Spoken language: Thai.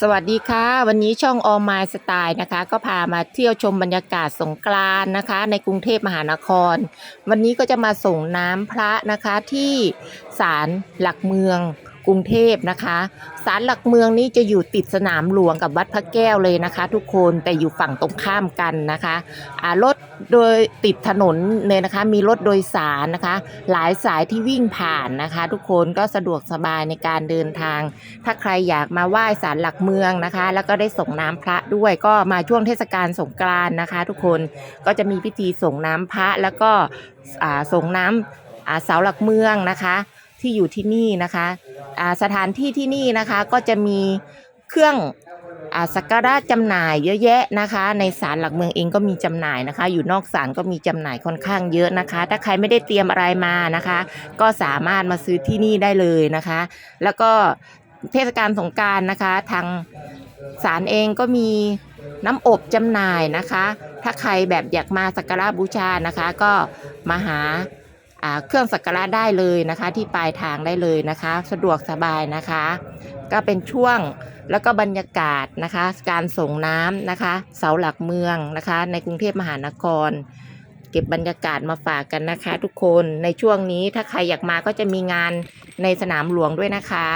สวัสดีค่ะ วันนี้ช่องออม y สไตล์นะคะ ก็พามาเที่ยวชมบรรยากาศสงกรานนะคะ ในกรุงเทพมหานคร วันนี้ก็จะมาส่งน้ำพระนะคะที่ศาลหลักเมือง กรุงเทพนะคะศาลหลักเมืองนี้จะอยู่ติดสนามหลวงกับวัดพระแก้วเลยนะคะ ทุกคนแต่อยู่ฝั่งตรงข้ามกันนะคะรถโดยติดถนนเลยนะคะ มีรถโดยสารนะคะ หลายสายที่วิ่งผ่านนะคะ ทุกคนก็สะดวกสบายในการเดินทาง ถ้าใครอยากมาไหว้ศาลหลักเมืองนะคะ แล้วก็ได้ส่งน้ำพระด้วยก็มาช่วงเทศกาลสงกรานต์นะคะ ทุกคนก็จะมีพิธีส่งน้ำพระแล้วก็ส่งน้ำอ่าเสาหลักเมืองนะคะ ที่อยู่ที่นี่นะคะสถานที่ที่นี่นะคะก็จะมีเครื่องอสักการะจำหน่ายเยอะแยะนะคะ ในศาลหลักเมืองเองก็มีจำหน่ายนะคะ อยู่นอกศาลก็มีจำหน่ายค่อนข้างเยอะนะคะ ถ้าใครไม่ได้เตรียมอะไรมานะคะ ก็สามารถมาซื้อที่นี่ได้เลยนะคะ แล้วก็เทศกาลสงการนะคะทางศาลเองก็มีน้ำอบจำหน่ายนะคะ ถ้าใครแบบอยากมาสักการะบูชานะคะ ก็มาหา เครื่องสักการะได้เลยนะคะ ที่ปลายทางได้เลยนะคะ สะดวกสบายนะคะ ก็เป็นช่วงแล้วก็บรรยากาศนะคะ การส่งน้ำนะคะ เสาหลักเมืองนะคะ ในกรุงเทพมหานคร เก็บบรรยากาศมาฝากกันนะคะ ทุกคนในช่วงนี้ถ้าใครอยากมาก็จะมีงานในสนามหลวงด้วยนะคะ